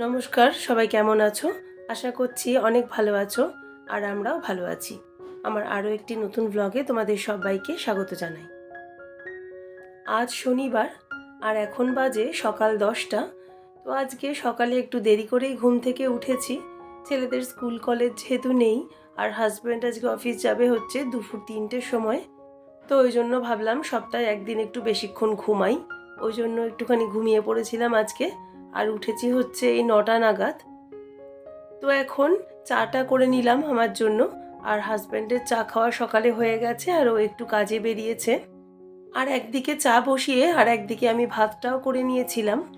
নমস্কার, সবাই কেমন আছো? আশা করছি অনেক ভালো আছো আর আমরাও ভালো আছি। আমার আরও একটি নতুন ব্লগে তোমাদের সবাইকে স্বাগত জানাই। আজ শনিবার আর এখন বাজে সকাল দশটা। তো আজকে সকালে একটু দেরি করেই ঘুম থেকে উঠেছি। ছেলেদের স্কুল কলেজ যেহেতু নেই আর হাজব্যান্ড আজকে অফিস যাবে হচ্ছে দুপুর তিনটের সময়। তো ওই জন্য ভাবলাম সপ্তাহে একদিন একটু বেশিক্ষণ ঘুমাই। ওই জন্য একটুখানি ঘুমিয়ে পড়েছিলাম আজকে। আর উঠেছি হচ্ছে এই নটা নাগাদ। তো এখন চাটা করে নিলাম আমার জন্য। আর হাজব্যান্ডের চা খাওয়া সকালে হয়ে গেছে আর ও একটু কাজে বেরিয়েছে। আর একদিকে চা বসিয়ে আর একদিকে আমি ভাতটাও করে নিয়েছিলাম।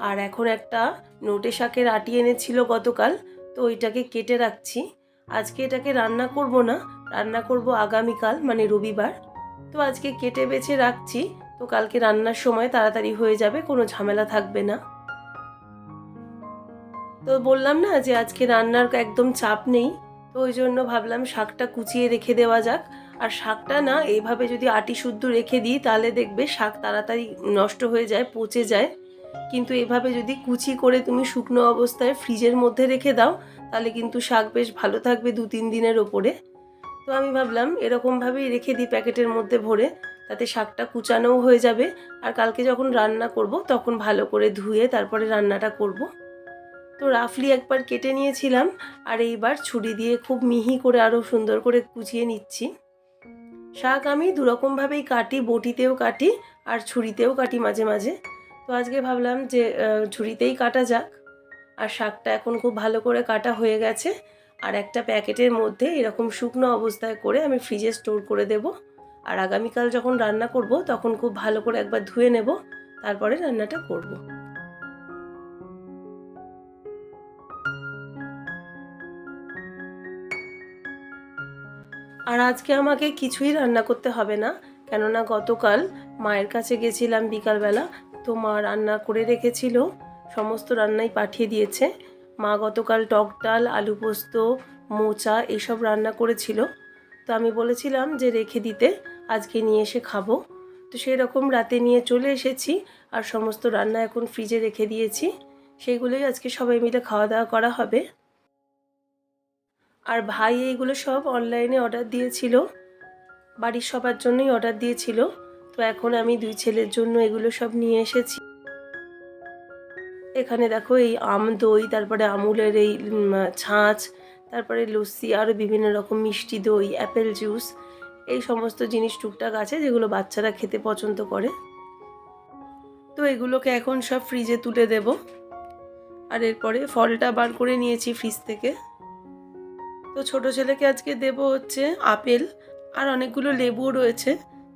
আর এখন একটা নোটে শাকের আটি এনেছিল গতকাল, তো ওইটাকে কেটে রাখছি। আজকে এটাকে রান্না করব না, রান্না করব আগামীকাল মানে রবিবার। তো আজকে কেটে বেছে রাখছি, তো কালকে রান্নার সময় তাড়াতাড়ি হয়ে যাবে, কোনো ঝামেলা থাকবে না। তো বললাম না যে আজকে রান্নার একদম চাপ নেই, তো ওই জন্য ভাবলাম শাকটা কুচিয়ে রেখে দেওয়া যাক। আর শাকটা না, এইভাবে যদি আটি শুদ্ধ রেখে দিই, তাহলে দেখবে শাক তাড়াতাড়ি নষ্ট হয়ে যায়, পচে যায়। কিন্তু এভাবে যদি কুচি করে তুমি শুকনো অবস্থায় ফ্রিজের মধ্যে রেখে দাও, তাহলে কিন্তু শাক বেশ ভালো থাকবে দু তিন দিনের ওপরে। তো আমি ভাবলাম এরকমভাবেই রেখে দিই প্যাকেটের মধ্যে ভরে, তাতে শাকটা কুচানোও হয়ে যাবে। আর কালকে যখন রান্না করব, তখন ভালো করে ধুয়ে তারপরে রান্নাটা করব। তো রাফলি একবার কেটে নিয়েছিলাম আর এইবার ছুরি দিয়ে খুব মিহি করে আরও সুন্দর করে কুচিয়ে নিচ্ছি। শাক আমি দুরকমভাবেই কাটি, বটিতেও কাটি আর ছুরিতেও কাটি মাঝে মাঝে। তো আজকে ভাবলাম যে ছুরিতেই কাটা যাক। আর শাকটা এখন খুব ভালো করে কাটা হয়ে গেছে আর একটা প্যাকেটের মধ্যে এরকম শুকনো অবস্থায় করে আমি ফ্রিজে স্টোর করে দেব। আর আগামীকাল যখন রান্না করব তখন খুব ভালো করে একবার ধুয়ে নেব, তারপরে রান্নাটা করব। আর আজকে আমাকে কিছুই রান্না করতে হবে না। কেননা গতকাল মায়ের কাছে গেছিলাম বিকালবেলা, তো মা রান্না করে রেখেছিল, সমস্ত রান্নাই পাঠিয়ে দিয়েছে। মা গতকাল টক ডাল, আলু পোস্ত, মোচা এসব রান্না করেছিল। তো আমি বলেছিলাম যে রেখে দিতে, আজকে নিয়ে এসে খাব। তো সেই রকম রাতে নিয়ে চলে এসেছি আর সমস্ত রান্না এখন ফ্রিজে রেখে দিয়েছি। সেইগুলোই আজকে সবাই মিলে খাওয়া দাওয়া করা হবে। আর ভাই এইগুলো সব অনলাইনে অর্ডার দিয়েছিল। বাড়ির সবার জন্যই অর্ডার দিয়েছিল। তো এখন আমি দুই ছেলের জন্য এগুলো সব নিয়ে এসেছি। এখানে দেখো এই আম দই, তারপরে আমুলের এই ছাঁচ, তারপরে লস্যি আরও বিভিন্ন রকম মিষ্টি দই অ্যাপেল জুস এই সমস্ত জিনিস টুকটাক আছে যেগুলো বাচ্চারা খেতে পছন্দ করে। তো এগুলোকে এখন সব ফ্রিজে তুলে দেব। আর এরপরে ফলটা বার করে নিয়েছি ফ্রিজ থেকে। তো ছোট ছেলেকে আজকে দেব হচ্ছে আপেল আর অনেকগুলো লেবুও রয়েছে।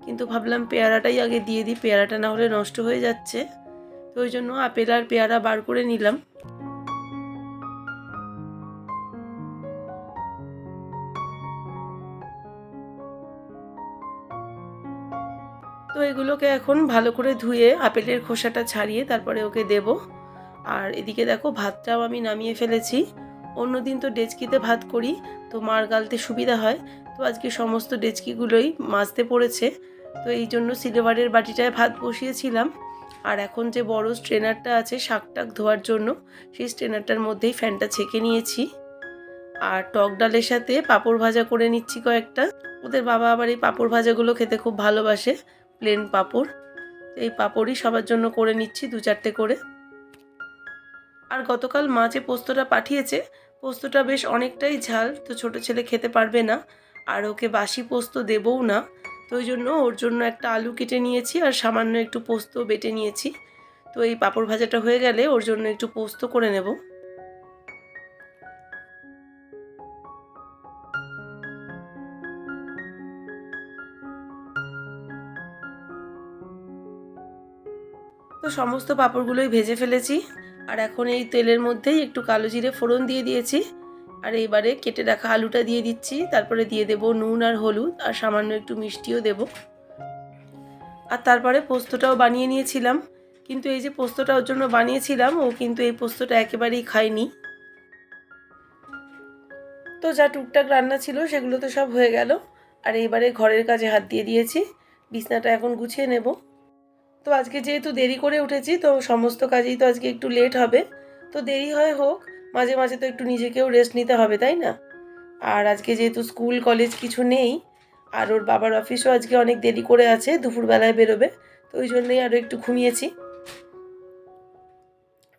কিন্তু ভাবলাম পেয়ারাটাই আগে দিয়ে দিই, পেয়ারাটা না হলে নষ্ট হয়ে যাচ্ছে। তো ওই জন্য আপেল আর পেয়ারা বার করে নিলাম। তো এগুলোকে এখন ভালো করে ধুয়ে আপেলের খোসাটা ছাড়িয়ে তারপরে ওকে দেব। আর এদিকে দেখো ভাতটাও আমি নামিয়ে ফেলেছি। অন্যদিন তো ডেচকিতে ভাত করি, তো মার গালতে সুবিধা হয়। তো আজকে সমস্ত ডেচকিগুলোই মাজতে পড়েছে। তো এই জন্য সিলভারের বাটিটায় ভাত বসিয়েছিলাম। আর এখন যে বড় স্ট্রেনারটা আছে শাক টাক ধোয়ার জন্য, সেই স্ট্রেনারটার মধ্যেই ফ্যানটা ছেঁকে নিয়েছি। আর টক ডালের সাথে পাঁপড় ভাজা করে নিচ্ছি কয়েকটা। ওদের বাবা আবার এই পাঁপড় ভাজাগুলো খেতে খুব ভালোবাসে, প্লেন পাঁপড়। এই পাঁপড়ই সবার জন্য করে নিচ্ছি দু চারটে করে। আর গতকাল মা যে পোস্তটা পাঠিয়েছে পোস্তটা বেশ অনেকটাই ঝাল, তো ছোট ছেলে খেতে পারবে না। আর ওকে বাসি পোস্ত দেবও না। তো ওই জন্য ওর জন্য একটা আলু কেটে নিয়েছি আর সামান্য একটু পোস্ত বেটে নিয়েছি। তো এই পাঁপড় ভাজাটা হয়ে গেলে ওর জন্য একটু পোস্ত করে নেব। তো সমস্ত পাঁপড়গুলোই ভেজে ফেলেছি। আর এখন এই তেলের মধ্যেই একটু কালো জিরে ফোড়ন দিয়ে দিয়েছি। আর এইবারে কেটে রাখা আলুটা দিয়ে দিচ্ছি। তারপরে দিয়ে দেব নুন আর হলুদ আর সামান্য একটু মিষ্টিও দেব। আর তারপরে পোস্তটাও বানিয়ে নিয়েছিলাম। কিন্তু এই যে পোস্তটা ওর জন্য বানিয়েছিলাম, ও কিন্তু এই পোস্তটা একেবারেই খায়নি। তো যা টুকটাক রান্না ছিল সেগুলো তো সব হয়ে গেল। আর এইবারে ঘরের কাজে হাত দিয়ে দিয়েছি। বিছনাটা এখন গুছিয়ে নেব। তো আজকে যেহেতু দেরি করে উঠেছি, তো সমস্ত কাজেই তো আজকে একটু লেট হবে। তো দেরি হয় হোক, মাঝে মাঝে তো একটু নিজেকেও রেস্ট নিতে হবে, তাই না? আর আজকে যেহেতু স্কুল কলেজ কিছু নেই, আর ওর বাবার অফিসও আজকে অনেক দেরি করে আছে, দুপুরবেলায় বেরোবে, তো ওই জন্যই আরও একটু ঘুমিয়েছি।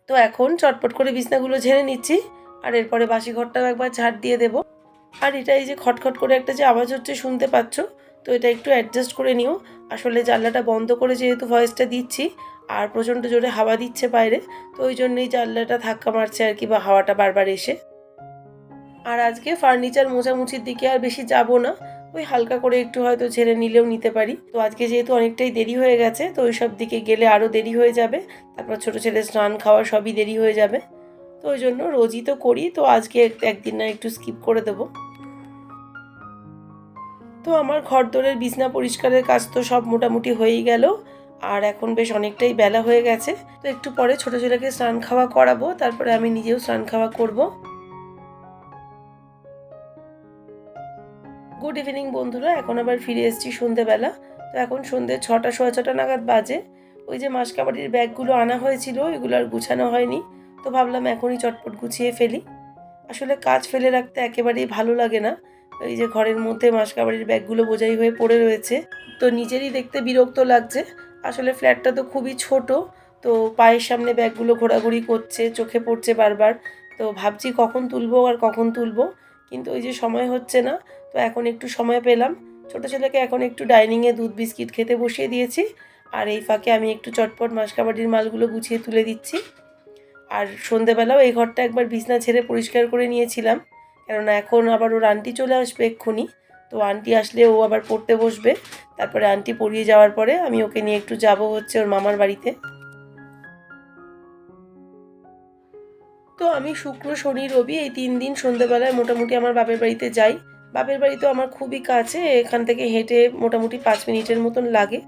তো এখন চটপট করে বিছনাগুলো ঝেড়ে নিচ্ছি, আর এরপরে বাসি ঘরটাও একবার ঝাড় দিয়ে দেব। আর এটা এই যে খটখট করে একটা যে আওয়াজ হচ্ছে, শুনতে পাচ্ছ? তো এটা একটু অ্যাডজাস্ট করে নিও। আসলে জানলাটা বন্ধ করে যেহেতু ভয়েসটা দিচ্ছি, আর প্রচণ্ড জোরে হাওয়া দিচ্ছে বাইরে, তো ওই জন্যই জানলাটা ধাক্কা মারছে আর কি বা হাওয়াটা বারবার এসে। আর আজকে ফার্নিচার মোছামুছির দিকে আর বেশি যাব না, ওই হালকা করে একটু হয়তো ছেড়ে নিলেও নিতে পারি। তো আজকে যেহেতু অনেকটাই দেরি হয়ে গেছে, তো ওই সব দিকে গেলে আরও দেরি হয়ে যাবে, তারপর ছোটো ছেলে স্নান খাওয়া সবই দেরি হয়ে যাবে। তো ওই জন্য রোজই তো করি, তো আজকে এক- একদিন না একটু স্কিপ করে দেবো। তো আমার ঘর দোরের বিছনা পরিষ্কারের কাজ তো সব মোটামুটি হয়েই গেল। আর এখন বেশ অনেকটাই বেলা হয়ে গেছে। তো একটু পরে ছোটো ছেলেকে স্নান খাওয়া করাবো, তারপরে আমি নিজেও স্নান খাওয়া করব। গুড ইভিনিং বন্ধুরা, এখন আবার ফিরে এসেছি সন্ধেবেলা। তো এখন সন্ধে ছটা, সোয়া ছটা নাগাদ বাজে। ওই যে মাসকাবাড়ির ব্যাগগুলো আনা হয়েছিল, এগুলো আর গুছানো হয়নি। তো ভাবলাম এখনই চটপট গুছিয়ে ফেলি। আসলে কাজ ফেলে রাখতে একেবারেই ভালো লাগে না। এই যে ঘরের মধ্যে মাসকাবাড়ির ব্যাগগুলো বোঝাই হয়ে পড়ে রয়েছে। তো নিজেরই দেখতে বিরক্ত লাগছে। আসলে ফ্ল্যাটটা তো খুবই ছোট, তো পায়ের সামনে ব্যাগগুলো ঘোরাঘুরি করছে, চোখে পড়ছে বারবার। তো ভাবছি কখন তুলবো আর কখন তুলবো, কিন্তু ওই যে সময় হচ্ছে না, তো এখন একটু সময় পেলাম। ছোটো ছেলেকে এখন একটু ডাইনিংয়ে দুধ, বিস্কিট খেতে বসিয়ে দিয়েছি। আর এই ফাঁকে আমি একটু চটপট মাসকাবাড়ির মালগুলো গুছিয়ে তুলে দিচ্ছি। আর সন্ধেবেলাও এই ঘরটা একবার বিছনা ছেড়ে পরিষ্কার করে নিয়েছিলাম। কেননা এখন আবার ওর আন্টি চলে আসবে এক্ষুনি। তো আন্টি আসলে ও আবার পড়তে বসবে। তারপরে আন্টি পড়িয়ে যাওয়ার পরে আমি ওকে নিয়ে একটু যাব হচ্ছে ওর মামার বাড়িতে। তো আমি শুক্র, শনি, রবি এই তিন দিন সন্ধ্যেবেলায় মোটামুটি আমার বাপের বাড়িতে যাই। বাপের বাড়ি তো আমার খুবই কাছে, এখান থেকে হেঁটে মোটামুটি পাঁচ মিনিটের মতন লাগে।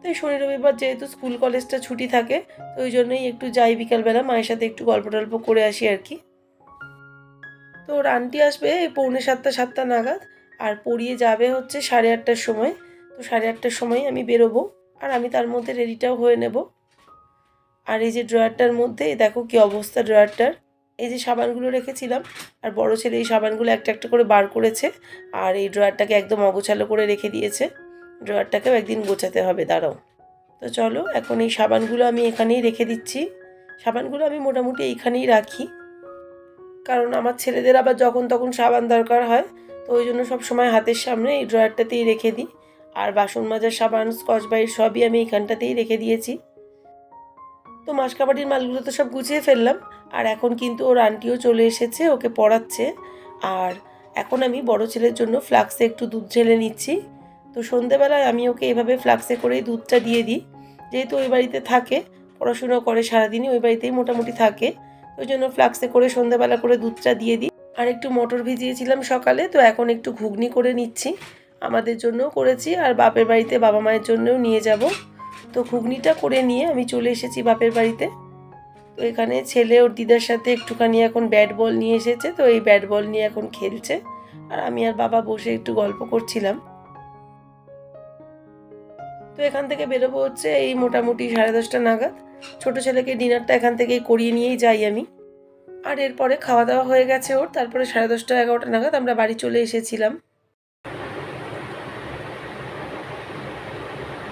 তো এই শনি, রবিবার যেহেতু স্কুল, কলেজটা ছুটি থাকে, তো ওই জন্যই একটু যাই বিকালবেলা। মায়ের সাথে একটু গল্প টল্প করে আসি আর কি। তো ওর আন্টি আসবে পৌনে সাতটা সাতটা নাগাদ আর পড়িয়ে যাবে হচ্ছে সাড়ে আটটার সময়। তো সাড়ে আটটার সময় আমি বেরোবো আর আমি তার মধ্যে রেডিটাও হয়ে নেব। আর এই যে ড্রয়ারটার মধ্যে দেখো কি অবস্থা ড্রয়ারটার। এই যে সাবানগুলো রেখেছিলাম, আর বড় ছেলে এই সাবানগুলো একটা একটা করে বার করেছে আর এই ড্রয়ারটাকে একদম অগোছালো করে রেখে দিয়েছে। ড্রয়ারটাকেও একদিন গোছাতে হবে, দাঁড়াও। তো চলো, এখন এই সাবানগুলো আমি এখানেই রেখে দিচ্ছি। সাবানগুলো আমি মোটামুটি এইখানেই রাখি। কারণ আমার ছেলেদের আবার যখন তখন সাবান দরকার হয়, তো ওই জন্য সব সময় হাতের সামনে এই ড্রয়ারটাতেই রেখে দিই। আর বাসন মাজার, সাবান, স্কচ বাইট সবই আমি এখানটাতেই রেখে দিয়েছি। তো মাসকাবাড়ির মালগুলো তো সব গুছিয়ে ফেললাম, আর এখন কিন্তু ওর আন্টিও চলে এসেছে, ওকে পড়াচ্ছে। আর এখন আমি বড় ছেলের জন্য ফ্লাক্সে একটু দুধ ঢেলে নিচ্ছি। তো সন্ধেবেলায় আমি ওকে এভাবে ফ্লাক্সে করেই দুধটা দিয়ে দিই। যেহেতু ওই বাড়িতে থাকে, পড়াশুনো করে সারাদিনই ওই বাড়িতেই মোটামুটি থাকে ওই জন্য ফ্লাক্সে করে সন্ধ্যাবেলা করে দুধটা দিয়ে দিই। আর একটু মটর ভিজিয়েছিলাম সকালে, তো এখন একটু ঘুগনি করে নিচ্ছি। আমাদের জন্যও করেছি আর বাপের বাড়িতে বাবা মায়ের জন্যও নিয়ে যাব। তো ঘুগনিটা করে নিয়ে আমি চলে এসেছি বাপের বাড়িতে। তো এখানে ছেলে ওর দিদার সাথে একটুখানি এখন ব্যাট বল নিয়ে এসেছে, তো এই ব্যাট বল নিয়ে এখন খেলছে। আর আমি আর বাবা বসে একটু গল্প করছিলাম। তো এখান থেকে বেরোবো হচ্ছে এই মোটামুটি সাড়ে দশটা নাগাদ। ছোট ছেলেকে ডিনারটা এখান থেকেই করিয়ে নিয়েই যাই আমি। আর এরপরে খাওয়া দাওয়া হয়ে গেছে ওর, তারপরে সাড়ে দশটা এগারোটা নাগাদ আমরা বাড়ি চলে এসেছিলাম।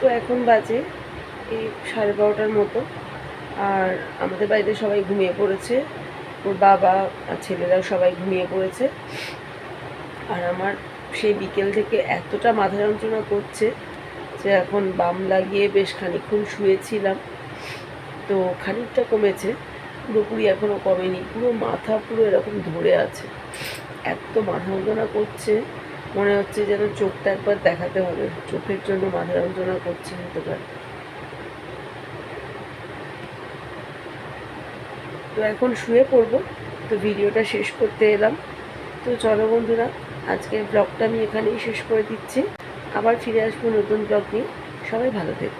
তো এখন বাজে এই সাড়ে বারোটার মতো, আর আমাদের বাড়িতে সবাই ঘুমিয়ে পড়েছে। ওর বাবা আর ছেলেরাও সবাই ঘুমিয়ে পড়েছে। আর আমার সেই বিকেল থেকে এতটা মাথা যন্ত্রণা করছে যে এখন বাম লাগিয়ে বেশ খানিক্ষণ শুয়েছিলাম। তো খানিকটা কমেছে, পুরোপুরি এখনও কমেনি, পুরো মাথা পুরো এরকম ধরে আছে। এত মাথা যন্ত্রণা করছে, মনে হচ্ছে যেন চোখটা একবার দেখাতে হবে, চোখের জন্য মাথা যন্ত্রণা করছে হতে পারে। তো এখন শুয়ে পড়ব, তো ভিডিওটা শেষ করতে এলাম। তো চলো বন্ধুরা, আজকের ব্লগটা আমি এখানেই শেষ করে দিচ্ছি। আবার ফিরে আসব নতুন ব্লগ নিয়ে। সবাই ভালো থেকো।